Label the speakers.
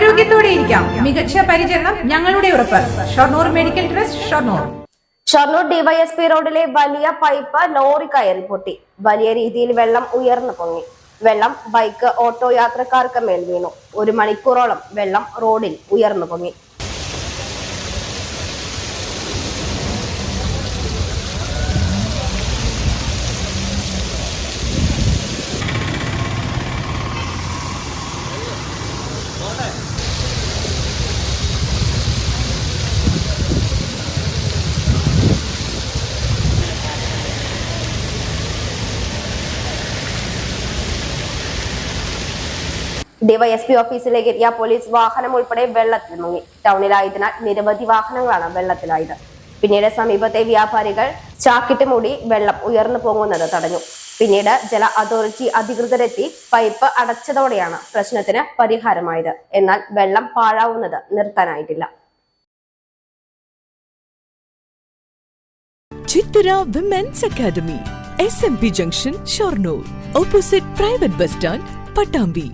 Speaker 1: ആരോഗ്യത്തോടെ ഇരിക്കാം. മികച്ച പരിചരണം ഞങ്ങളുടെ ഉറപ്പ്. Shoranur medical trust Shoranur.
Speaker 2: Shoranur DYSP റോഡിലെ വലിയ പൈപ്പ് ലോറി കയറി പൊട്ടി. വലിയ രീതിയിൽ വെള്ളം ഉയർന്നു പൊങ്ങി. വെള്ളം ബൈക്ക് ഓട്ടോ യാത്രക്കാർക്ക് മേൽ വീണു. ഒരു മണിക്കൂറോളം വെള്ളം റോഡിൽ ഉയർന്നു പൊങ്ങി. ഡിവൈഎസ്പി ഓഫീസിലേക്ക് എത്തിയ പോലീസ് വാഹനം ഉൾപ്പെടെ വെള്ളത്തിൽ മുങ്ങി ടൗണിലായതിനാൽ നിരവധി വാഹനങ്ങളാണ് വെള്ളത്തിലായത്. പിന്നീട് സമീപത്തെ വ്യാപാരികൾ ചാക്കിട്ട് മൂടി വെള്ളം ഉയർന്നു പോകുന്നത് തടഞ്ഞു. പിന്നീട് ജല അതോറിറ്റി അധികൃതരെത്തി പൈപ്പ് അടച്ചതോടെയാണ് പ്രശ്നത്തിന് പരിഹാരമായത്. എന്നാൽ വെള്ളം പാഴാവുന്നത് നിർത്താനായിട്ടില്ല.
Speaker 3: Chithara women's academy S M P junction Shoranur opposite private bus stand Pattambi